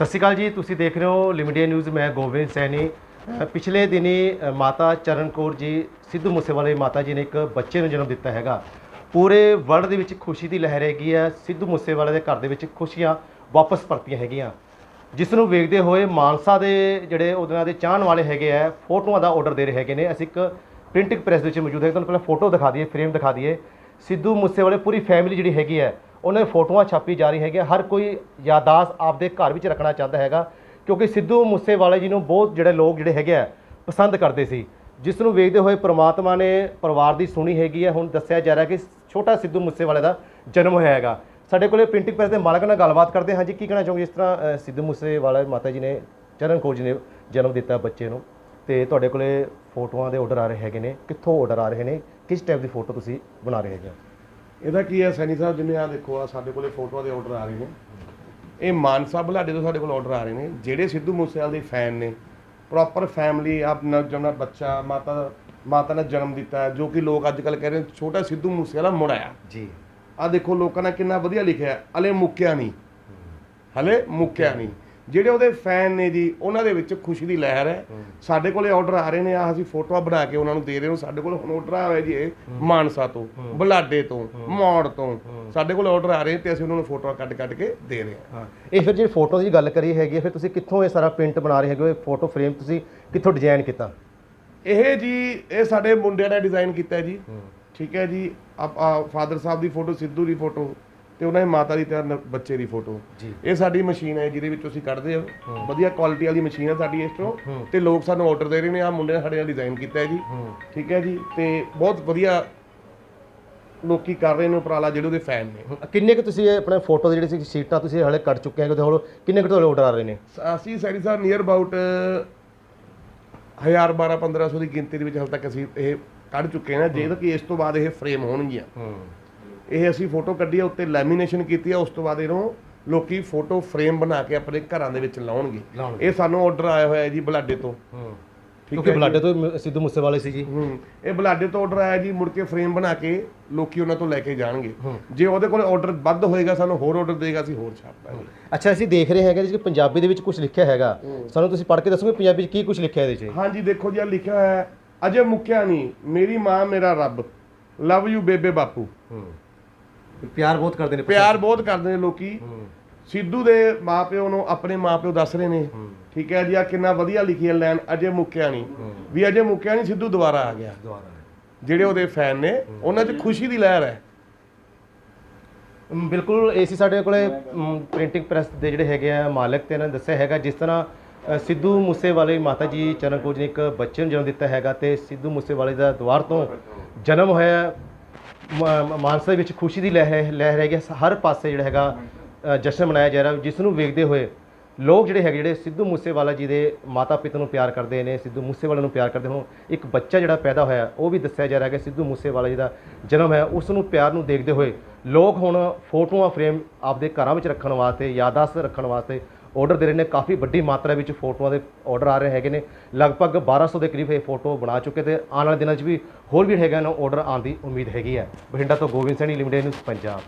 ਸਤਿ ਸ਼੍ਰੀ ਅਕਾਲ ਜੀ, ਤੁਸੀਂ ਦੇਖ ਰਹੇ ਹੋ ਲਿਮਿਟਡ ਨਿਊਜ਼, ਮੈਂ ਗੋਬਿੰਦ ਸੈਣੀ। ਪਿਛਲੇ ਦਿਨੀ ਮਾਤਾ ਚਰਨ ਕੌਰ ਜੀ, ਸਿੱਧੂ ਮੂਸੇਵਾਲੇ ਮਾਤਾ ਜੀ ਨੇ ਇੱਕ ਬੱਚੇ ਨੂੰ ਜਨਮ ਦਿੱਤਾ ਹੈਗਾ। ਪੂਰੇ ਵਰਲਡ ਦੇ ਵਿੱਚ ਖੁਸ਼ੀ ਦੀ ਲਹਿਰ ਹੈਗੀ ਹੈ, ਸਿੱਧੂ ਮੂਸੇਵਾਲੇ ਦੇ ਘਰ ਦੇ ਵਿੱਚ ਖੁਸ਼ੀਆਂ ਵਾਪਸ ਪਰਤੀਆਂ ਹੈਗੀਆਂ। ਜਿਸ ਨੂੰ ਵੇਖਦੇ ਹੋਏ ਮਾਨਸਾ ਦੇ ਜਿਹੜੇ ਉਹਨਾਂ ਦੇ ਚਾਹਣ ਵਾਲੇ ਹੈਗੇ ਆ, ਫੋਟੋਆਂ ਦਾ ਆਰਡਰ ਦੇ ਰਹੇ ਹੈਗੇ ਨੇ। ਅਸੀਂ ਇੱਕ ਪ੍ਰਿੰਟਿੰਗ ਪ੍ਰੈਸ ਦੇ ਵਿੱਚ ਮੌਜੂਦ ਹੈ ਤੁਹਾਨੂੰ ਪਹਿਲਾਂ ਫੋਟੋ ਦਿਖਾ ਦਈਏ ਫਰੇਮ ਦਿਖਾ ਦਈਏ। ਸਿੱਧੂ ਮੂਸੇਵਾਲੇ ਪੂਰੀ ਫੈਮਿਲੀ ਜਿਹੜੀ ਹੈਗੀ ਹੈ ਉਹਨਾਂ ਦੀ ਫੋਟੋਆਂ ਛਾਪੀ ਜਾ ਰਹੀ ਹੈਗੀ ਹਰ ਕੋਈ ਯਾਦਾਸ਼ਤ ਆਪਦੇ ਘਰ ਵਿੱਚ ਰੱਖਣਾ ਚਾਹੁੰਦਾ ਹੈਗਾ, ਕਿਉਂਕਿ ਸਿੱਧੂ ਮੂਸੇਵਾਲੇ ਜੀ ਨੂੰ ਬਹੁਤ ਜਿਹੜੇ ਲੋਕ ਜਿਹੜੇ ਹੈਗੇ ਆ, ਪਸੰਦ ਕਰਦੇ ਸੀ। ਜਿਸ ਨੂੰ ਵੇਖਦੇ ਹੋਏ ਪ੍ਰਮਾਤਮਾ ਨੇ ਪਰਿਵਾਰ ਦੀ ਸੁਣੀ ਹੈਗੀ ਹੈ ਹੁਣ ਦੱਸਿਆ ਜਾ ਰਿਹਾ ਕਿ ਛੋਟਾ ਸਿੱਧੂ ਮੂਸੇਵਾਲੇ ਦਾ ਜਨਮ ਹੋਇਆ ਹੈਗਾ। ਸਾਡੇ ਕੋਲੇ ਪ੍ਰਿੰਟਿੰਗ ਪ੍ਰੈਸ ਦੇ ਮਾਲਕ ਨਾਲ ਗੱਲਬਾਤ ਕਰਦੇ ਹਾਂ। ਜੀ ਕੀ ਕਹਿਣਾ ਚਾਹੋਗੇ ਇਸ ਤਰ੍ਹਾਂ ਸਿੱਧੂ ਮੂਸੇਵਾਲਾ ਮਾਤਾ ਜੀ ਨੇ ਚਰਨ ਕੌਰ ਜੀ ਨੇ ਜਨਮ ਦਿੱਤਾ ਬੱਚੇ ਨੂੰ। ਤੇ ਤੁਹਾਡੇ ਕੋਲੇ ਫੋਟੋਆਂ ਦੇ ਆਰਡਰ ਆ ਰਹੇ ਹੈਗੇ ਨੇ। ਕਿੱਥੋਂ ਆਰਡਰ ਆ ਰਹੇ ਨੇ? ਕਿਸ ਟਾਈਪ ਦੀ ਫੋਟੋ ਤੁਸੀਂ ਬਣਾ ਰਹੇ ਹੈਗੇ ਹੋ? ਇਹਦਾ ਕੀ ਹੈ ਸੈਣੀ ਸਾਹਿਬ ਜਿਵੇਂ ਆ ਦੇਖੋ ਆ ਸਾਡੇ ਕੋਲੇ ਫੋਟੋਆਂ ਦੇ ਆਰਡਰ ਆ ਰਹੇ ਨੇ। ਇਹ ਮਾਨਸਾ ਬੁਲਾਡੇ ਤੋਂ ਸਾਡੇ ਕੋਲ ਆਰਡਰ ਆ ਰਹੇ ਨੇ ਜਿਹੜੇ ਸਿੱਧੂ ਮੂਸੇਵਾਲੇ ਦੇ ਫੈਨ ਨੇ। ਪ੍ਰੋਪਰ ਫੈਮਿਲੀ ਆਪ ਜਮਨਾ ਬੱਚਾ ਮਾਤਾ ਮਾਤਾ ਨੇ ਜਨਮ ਦਿੱਤਾ ਜੋ ਕਿ ਲੋਕ ਅੱਜ ਕੱਲ ਕਹਿ ਰਹੇ ਨੇ ਛੋਟਾ ਸਿੱਧੂ ਮੂਸੇਵਾਲਾ ਮੁੜ ਆਇਆ ਜੀ। ਆ ਦੇਖੋ ਲੋਕਾਂ ਨੇ ਕਿੰਨਾ ਵਧੀਆ ਲਿਖਿਆ ਹਲੇ ਮੁੱਕਿਆ ਨਹੀਂ। ਹਲੇ ਮੁੱਕਿਆ ਨਹੀਂ। ਜਿਹੜੇ ਉਹਦੇ ਫੈਨ ਨੇ ਜੀ ਉਹਨਾਂ ਦੇ ਵਿੱਚ ਖੁਸ਼ੀ ਦੀ ਲਹਿਰ ਹੈ। ਸਾਡੇ ਕੋਲੇ ਆਰਡਰ ਆ ਰਹੇ ਨੇ ਆ ਅਸੀਂ ਫੋਟੋਆਂ ਬਣਾ ਕੇ ਉਹਨਾਂ ਨੂੰ ਦੇ ਰਹੇ ਹਾਂ। ਸਾਡੇ ਕੋਲ ਹੁਣ ਆਰਡਰ ਆ ਰਿਹਾ ਜੀ ਇਹ ਮਾਨਸਾ ਤੋਂ ਬੁਲਾਡੇ ਤੋਂ ਮੌੜ ਤੋਂ। ਸਾਡੇ ਕੋਲ ਆਰਡਰ ਆ ਰਹੇ ਤੇ ਅਸੀਂ ਉਹਨਾਂ ਨੂੰ ਫੋਟੋਆਂ ਕੱਢ ਕੱਢ ਕੇ ਦੇ ਰਹੇ ਹਾਂ। ਇਹ ਫਿਰ ਜਿਹੜੀ ਫੋਟੋ ਦੀ ਗੱਲ ਕਰੀ ਹੈਗੀ ਹੈ, ਫਿਰ ਤੁਸੀਂ ਕਿੱਥੋਂ ਇਹ ਸਾਰਾ ਪ੍ਰਿੰਟ ਬਣਾ ਰਹੇ ਹੈਗੇ ਫੋਟੋ ਫਰੇਮ ਤੁਸੀਂ ਕਿੱਥੋਂ ਡਿਜ਼ਾਈਨ ਕੀਤਾ? ਇਹ ਜੀ ਇਹ ਸਾਡੇ ਮੁੰਡਿਆਂ ਨੇ ਡਿਜ਼ਾਈਨ ਕੀਤਾ ਜੀ। ਠੀਕ ਹੈ ਜੀ। ਆ ਫਾਦਰ ਸਾਹਿਬ ਦੀ ਫੋਟੋ ਸਿੱਧੂ ਦੀ ਫੋਟੋ ਤੇ ਉਹਨਾਂ ਦੀ ਮਾਤਾ ਦੀ ਤੇ ਬੱਚੇ ਦੀ ਫੋਟੋ। ਇਹ ਸਾਡੀ ਮਸ਼ੀਨ ਹੈ ਜਿਹਦੇ ਵਿੱਚ ਅਸੀਂ ਕੱਢਦੇ ਹਾਂ। ਵਧੀਆ ਕੁਆਲਿਟੀ ਵਾਲੀ ਮਸ਼ੀਨ ਹੈ ਸਾਡੀ ਇਸ ਤੋਂ ਤੇ ਲੋਕ ਸਾਨੂੰ ਆਰਡਰ ਦੇ ਰਹੇ ਨੇ ਆ ਮੁੰਡੇ ਨੇ ਸਾਡੇ ਨਾਲ ਡਿਜ਼ਾਈਨ ਕੀਤਾ ਹੈ ਜੀ। ਠੀਕ ਹੈ ਜੀ। ਤੇ ਬਹੁਤ ਵਧੀਆ ਲੋਕੀ ਕਰ ਰਹੇ ਨੇ ਉਪਰਾਲਾ ਜਿਹੜੇ ਉਹਦੇ ਫੈਨ ਨੇ। ਕਿੰਨੇ ਕੁ ਤੁਸੀਂ ਇਹ ਆਪਣੇ ਫੋਟੋ ਦੀ ਜਿਹੜੀ ਸੀ ਸ਼ੀਟਾਂ ਤੁਸੀਂ ਹਲੇ ਕੱਢ ਚੁੱਕੇ ਹੈਗੇ ਤੇ ਹੁਣ ਕਿੰਨੇ ਕੁ ਤੁਹਾਡੇ ਆਰਡਰ ਆ ਰਹੇ ਨੇ? ਅਸੀਂ ਸੈਰੀ ਸਾਹਿਬ ਨੀਅਰ ਅਬਾਊਟ 1000 12 1500 ਦੀ ਗਿਣਤੀ ਦੇ ਵਿੱਚ ਹਾਲ ਤੱਕ ਅਸੀਂ ਇਹ ਕੱਢ ਚੁੱਕੇ ਹਾਂ ਜੇ ਕਿ ਇਸ ਤੋਂ ਬਾਅਦ ਇਹ ਫਰੇਮ ਹੋਣਗੀਆਂ। ਇਹ ਅਸੀਂ ਫੋਟੋ ਕੱਢੀ ਹੈ ਉੱਤੇ ਲੈਮੀਨੇਸ਼ਨ ਕੀਤੀ ਹੈ ਉਸ ਤੋਂ ਬਾਅਦ ਇਹਨੂੰ ਲੋਕੀ ਫੋਟੋ ਫਰੇਮ ਬਣਾ ਕੇ ਆਪਣੇ ਘਰਾਂ ਦੇ ਵਿੱਚ ਲਾਉਣਗੇ। ਲਾਉਣਗੇ। ਇਹ ਸਾਨੂੰ ਆਰਡਰ ਆਇਆ ਹੋਇਆ ਹੈ ਜੀ ਬਲਾਡੇ ਤੋਂ। ਕਿਉਂਕਿ ਬਲਾਡੇ ਤੋਂ ਮ- ਸਿੱਧੂ ਮੂਸੇਵਾਲੇ ਸੀ ਜੀ। ਹੂੰ। ਇਹ ਬਲਾਡੇ ਤੋਂ ਆਰਡਰ ਆਇਆ ਜੀ ਮੁੜ ਕੇ ਫਰੇਮ ਬਣਾ ਕੇ ਲੋਕੀ ਉਹਨਾਂ ਤੋਂ ਲੈ ਕੇ ਜਾਣਗੇ। ਜੇ ਉਹਦੇ ਕੋਲ ਆਰਡਰ ਵੱਧ ਹੋਏਗਾ ਸਾਨੂੰ ਹੋਰ ਆਰਡਰ ਦੇਗਾ ਅਸੀਂ ਹੋਰ ਛਾਪ ਦਾਂਗੇ ਅੱਛਾ ਅਸੀਂ ਦੇਖ ਰਹੇ ਹੈਗੇ ਜੀ ਕਿ ਪੰਜਾਬੀ ਦੇ ਵਿੱਚ ਕੁਝ ਲਿਖਿਆ ਹੈਗਾ। ਸਾਨੂੰ ਤੁਸੀਂ ਪੜ੍ਹ ਕੇ ਦੱਸੋਗੇ ਪੰਜਾਬੀ 'ਚ ਕੀ ਕੁਝ ਲਿਖਿਆ ਇਹਦੇ 'ਚ? ਹਾਂਜੀ ਦੇਖੋ ਜੀ ਆ ਲਿਖਿਆ ਹੋਇਆ ਹੈ ਅਜੇ ਮੁੱਕਿਆ ਨਹੀਂ ਮੇਰੀ ਮਾਂ ਮੇਰਾ ਰੱਬ। ਲਵ ਯੂ ਬੇਬੇ ਬਾਪੂ। ਪਿਆਰ ਬਹੁਤ ਕਰਦੇ ਨੇ ਪਿਆਰ ਬਹੁਤ ਕਰਦੇ ਨੇ ਲੋਕੀ। ਸਿੱਧੂ ਦੇ ਮਾਪਿਓ ਨੂੰ ਆਪਣੇ ਮਾਪਿਓ ਦੱਸ ਰਹੇ ਨੇ ਠੀਕ ਹੈ ਜੀ ਆ ਕਿੰਨਾ ਵਧੀਆ ਲਿਖੀ ਹੈ ਲਾਈਨ ਅਜੇ ਮੁੱਕਿਆ ਨਹੀਂ। ਵੀ ਅਜੇ ਮੁੱਕਿਆ ਨਹੀਂ ਸਿੱਧੂ ਦੁਬਾਰਾ ਆ ਗਿਆ। ਜਿਹੜੇ ਉਹਦੇ ਫੈਨ ਨੇ ਉਹਨਾਂ 'ਚ ਖੁਸ਼ੀ ਦੀ ਲਹਿਰ ਹੈ। ਬਿਲਕੁਲ ਏਸੀ ਸਾਡੇ ਕੋਲੇ ਪ੍ਰਿੰਟਿੰਗ ਪ੍ਰੈਸ ਦੇ ਜਿਹੜੇ ਹੈਗੇ ਆ ਮਾਲਕ ਤੇ ਇਹਨਾਂ ਨੇ ਦੱਸਿਆ ਹੈਗਾ ਜਿਸ ਤਰ੍ਹਾਂ ਸਿੱਧੂ ਮੂਸੇਵਾਲੇ ਮਾਤਾ ਜੀ ਚਰਨਕੋਜ ਨੇ ਇੱਕ ਬੱਚੇ ਨੂੰ ਜਨਮ ਦਿੱਤਾ ਹੈਗਾ ਤੇ ਸਿੱਧੂ ਮੂਸੇਵਾਲੇ ਦਾ ਦੁਆਰ ਤੋਂ ਜਨਮ ਹੋਇਆ ਮਾਨਸਾ ਦੇ ਵਿੱਚ ਖੁਸ਼ੀ ਦੀ ਲਹਿਰ ਲਹਿਰ ਹੈਗੀ ਹੈ। ਹਰ ਪਾਸੇ ਜਿਹੜਾ ਹੈਗਾ ਜਸ਼ਨ ਮਨਾਇਆ ਜਾ ਰਿਹਾ, ਜਿਸ ਨੂੰ ਵੇਖਦੇ ਹੋਏ ਲੋਕ ਜਿਹੜੇ ਹੈਗੇ, ਜਿਹੜੇ ਸਿੱਧੂ ਮੂਸੇਵਾਲਾ ਜੀ ਦੇ ਮਾਤਾ ਪਿਤਾ ਨੂੰ ਪਿਆਰ ਕਰਦੇ ਨੇ, ਸਿੱਧੂ ਮੂਸੇਵਾਲਾ ਨੂੰ ਪਿਆਰ ਕਰਦੇ ਹੋ ਇੱਕ ਬੱਚਾ ਜਿਹੜਾ ਪੈਦਾ ਹੋਇਆ, ਉਹ ਵੀ ਦੱਸਿਆ ਜਾ ਰਿਹਾ ਕਿ ਸਿੱਧੂ ਮੂਸੇਵਾਲਾ ਜੀ ਦਾ ਜਨਮ ਹੈ ਉਸ ਨੂੰ ਪਿਆਰ ਨੂੰ ਦੇਖਦੇ ਹੋਏ ਲੋਕ ਹੁਣ ਫੋਟੋਆਂ ਫਰੇਮ ਆਪਦੇ ਘਰਾਂ ਵਿੱਚ ਰੱਖਣ ਵਾਸਤੇ, ਯਾਦਾਸ਼ਤ ਰੱਖਣ ਵਾਸਤੇ ਆਰਡਰ ਦੇ ਰਹੇ ਨੇ। ਕਾਫੀ ਵੱਡੀ ਮਾਤਰਾ ਵਿੱਚ ਫੋਟੋਆਂ ਦੇ ਆਰਡਰ ਆ ਰਹੇ ਹੈਗੇ ਨੇ। ਲਗਭਗ 1200 ਦੇ ਕਰੀਬ ਇਹ ਫੋਟੋ ਬਣਾ ਚੁੱਕੇ ਤੇ ਆਉਣ ਵਾਲੇ ਦਿਨਾਂ 'ਚ ਵੀ ਹੋਰ ਵੀ ਹੈਗਾ ਨਾ ਆਰਡਰ ਆਉਣ ਦੀ ਉਮੀਦ ਹੈਗੀ ਹੈ। ਬਠਿੰਡਾ ਤੋਂ ਗੋਬਿੰਦ ਸੈਣੀ ਲਿਮਿਟਡ ਨਿਊਜ਼ ਪੰਜਾਬ।